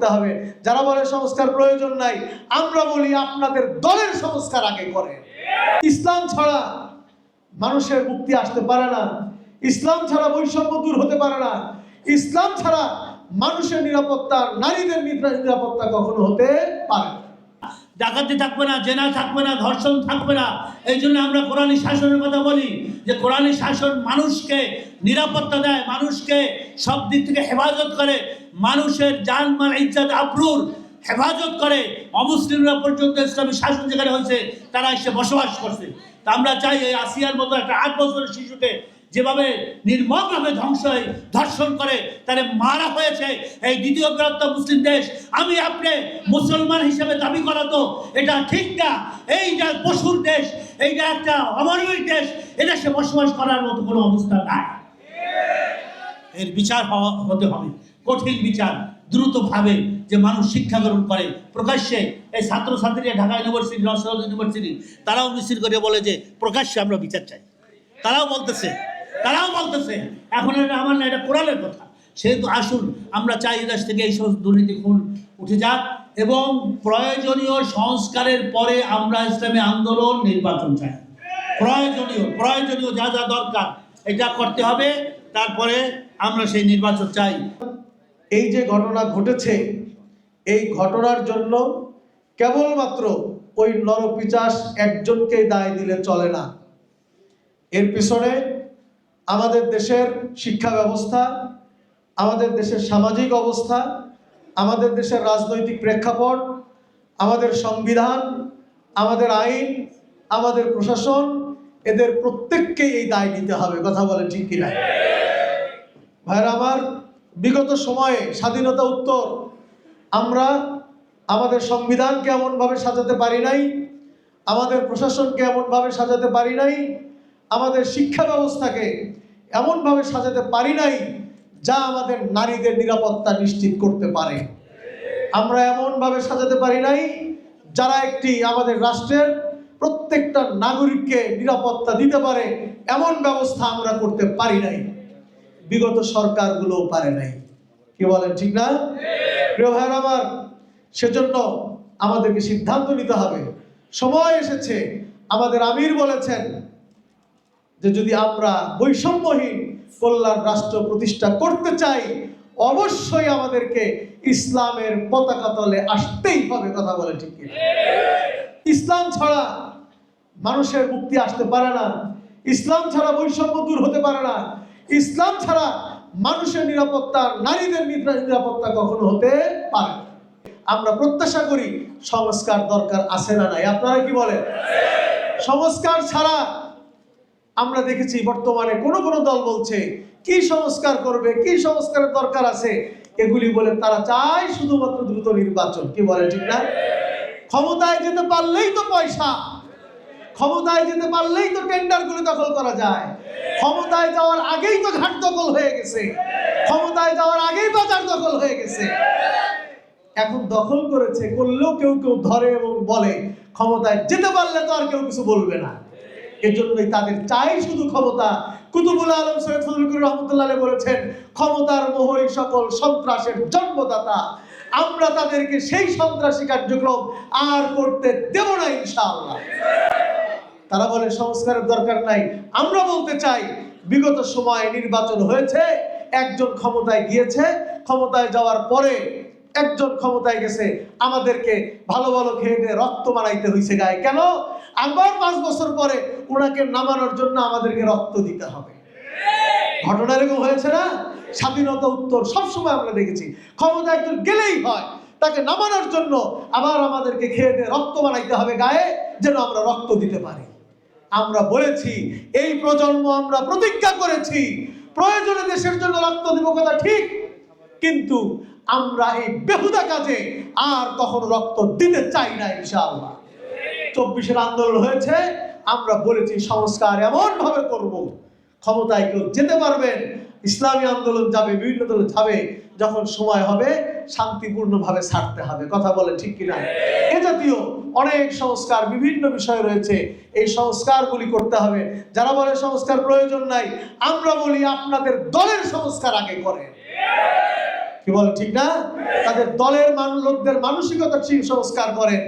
করতে হবে, যারা বলে সংস্কার প্রয়োজন নাই, আমরা বলি আপনাদের দলের সংস্কার আগে করে ইসলাম ছাড়া মানুষের মুক্তি আসতে পারে না। ইসলাম ছাড়া বৈষম্য দূর হতে পারে না। ইসলাম ছাড়া মানুষের নিরাপত্তা, নারীদের নিরাপত্তা কখনো হতে পারে না। ডাকাতি থাকবে না, জেনা থাকবে না, ধর্ষণ থাকবে না। এই জন্য আমরা কোরআনী শাসনের কথা বলি যে কোরআনী শাসন মানুষকে নিরাপত্তা দেয়, মানুষকে সব দিক থেকে হেফাজত করে, মানুষের জানমাল ইজ্জত, আবরুর হেফাজত করে। অমুসলিমরা পর্যন্ত ইসলামী শাসন যেখানে হয়েছে, তারা এসে বসবাস করছে। তা আমরা চাই এই আসিয়ার মতো একটা আট বছরের শিশুকে যেভাবে নির্মমভাবে ধ্বংস হয়ে, ধর্ষণ করে, তারে মারা হয়েছে এই দ্বিতীয় বৃহত্তম মুসলিম দেশ, আমি আপনি মুসলমান হিসেবে দাবি করা তো এটা ঠিক না। এইটা পশুর দেশ এইটা একটা অমানবিক দেশ এটা সে বসবাস করার মতো কোনো অবস্থা নাই। এর বিচার হতে হবে। কঠিন বিচার, দ্রুতভাবে যে মানুষ শিক্ষা গ্রহণ করে, প্রকাশ্যে এই ছাত্রছাত্রীরা ঢাকা ইউনিভার্সিটি রসগোল ইউনিভার্সিটি, তারাও মিছিল করে বলে যে প্রকাশ্যে আমরা বিচার চাই। তারাও বলতেছে তারাও বলতেছে, এখন এটা আমার না, এটা কোরআনের কথা। সেহেতু আসুন, আমরা চাই দেশ থেকে এই সমস্ত দুর্নীতি খুন উঠে যাক এবং প্রয়োজনীয় সংস্কারের পরে আমরা ইসলামী আন্দোলন নির্বাচন চাই। প্রয়োজনীয় প্রয়োজনীয় যা যা দরকার, এটা করতে হবে। তারপরে আমরা সেই নির্বাচন চাই। এই যে ঘটনা ঘটেছে, এই ঘটনার জন্য কেবলমাত্র ওই নরপিচাস একজনকেই দায় দিলে চলে না। এর পিছনে আমাদের দেশের শিক্ষা ব্যবস্থা, আমাদের দেশের সামাজিক অবস্থা, আমাদের দেশের রাজনৈতিক প্রেক্ষাপট, আমাদের সংবিধান, আমাদের আইন, আমাদের প্রশাসন, এদের প্রত্যেককে এই দায় নিতে হবে, কথা বলে ঠিক কিনা? ভাইরা আমার, বিগত সময়ে স্বাধীনতা উত্তর, আমরা আমাদের সংবিধানকে এমনভাবে সাজাতে পারি নাই, আমাদের প্রশাসনকে এমনভাবে সাজাতে পারি নাই, আমাদের শিক্ষা ব্যবস্থাকে এমনভাবে সাজাতে পারি নাই যা আমাদের নারীদের নিরাপত্তা নিশ্চিত করতে পারে। আমরা এমনভাবে সাজাতে পারি নাই যারা একটি আমাদের রাষ্ট্রের প্রত্যেকটা নাগরিককে নিরাপত্তা দিতে পারে, এমন ব্যবস্থা আমরা করতে পারি নাই। বিগত সরকারগুলো পারে নাই। কি বলেন, ঠিক না? প্রিয় ভাইয়ের আমার, সেজন্য আমাদেরকে সিদ্ধান্ত নিতে হবে। সময় এসেছে, আমাদের আমির বলেছেন যে যদি আমরা বৈষম্যহীন কল্যাণ রাষ্ট্র প্রতিষ্ঠা করতে চাই, অবশ্যই আমাদেরকে ইসলামের পতাকা তলে আসতেই হবে, কথা বলে ঠিক ইসলাম ছাড়া মানুষের মুক্তি আসতে পারে না। ইসলাম ছাড়া বৈষম্য দূর হতে পারে না। ইসলাম ছাড়া মানুষের নিরাপত্তা, নারীদের নিরা- নিরাপত্তা কখনো হতে পারে আমরা প্রত্যাশা করি সংস্কার দরকার আছে না নাই। আপনারা কি বলেন? সংস্কার ছাড়া আমরা দেখেছি বর্তমানে কোন কোন দল বলছে, কি সংস্কার করবে, কি সংস্কারের দরকার আছে? এগুলি বলে তারা চায় শুধুমাত্র দ্রুত নির্বাচন। কি বলে ঠিক না? ক্ষমতায় যেতে পারলেই তো পয়সা। ক্ষমতায় যেতে পারলেই তো টেন্ডারগুলো দখল করা যায়। ক্ষমতায় যাওয়ার আগেই তো ঘাট দখল হয়ে গেছে। ক্ষমতায় যাওয়ার আগেই বাজার দখল হয়ে গেছে। এখন দখল করেছে, করলেও কেউ কেউ ধরে এবং বলে, ক্ষমতায় যেতে পারলে তো আর কেউ কিছু বলবে না। এজন্যই তাদের চাই শুধু ক্ষমতা। কুতুবুল আলম সৈয়দ ফজলুর রহমতুল্লাহ বলেছেন, ক্ষমতার মোহই সকল সন্ত্রাসের জন্মদাতা। আমরা তাদেরকে সেই সন্ত্রাসী কার্যক্রম আর করতে দেব না ইনশাআল্লাহ। তারা বলে, সংস্কারের দরকার নাই। আমরা বলতে চাই, বিগত সময়ে নির্বাচন হয়েছে, একজন ক্ষমতায় গিয়েছে, ক্ষমতায় যাওয়ার পরে একজন ক্ষমতায় গেছে, আমাদেরকে ভালো ভালো খেয়ে দিয়ে রক্ত বানাইতে হয়েছে গায়ে। কেন? আবার পাঁচ বছর পরে ওনাকে নামানোর জন্য আমাদেরকে রক্ত দিতে হবে। ঘটনা এরকম হয়েছে না? স্বাধীনতা উত্তর সবসময় আমরা দেখেছি। ক্ষমতা একজন গেলেই হয়। তাকে নামানোর জন্য আবার আমাদেরকে খেয়ে দিয়ে রক্ত বানাইতে হবে গায়ে, যেন আমরা রক্ত দিতে পারি। আমরা বলেছি, এই প্রজন্ম আমরা প্রতিজ্ঞা করেছি, প্রয়োজনে দেশের জন্য রক্ত দিব কথা ঠিক কিন্তু আমরা এই বেহুদা কাজে আর কখনো রক্ত দিতে চাই না, ইনশাআল্লাহ। চব্বিশের আন্দোলন হয়েছে, আমরা বলেছি সংস্কার এমন ভাবে করব। ক্ষমতায় কেউ যেতে পারবেন ইসলামী আন্দোলন যাবে, বিভিন্ন দল যাবে, যখন সময় হবে, শান্তিপূর্ণভাবে ছাড়তে হবে। কথা বলে ঠিক কিনা? এ জাতীয় অনেক সংস্কার, বিভিন্ন বিষয় রয়েছে। এই সংস্কারগুলি করতে হবে। যারা বলে সংস্কার প্রয়োজন নাই, আমরা বলি আপনাদের দলের সংস্কার আগে করেন। কি বল ঠিক না? তাদের দলের মান লোকদের মানসিকতা সংস্কার করেন?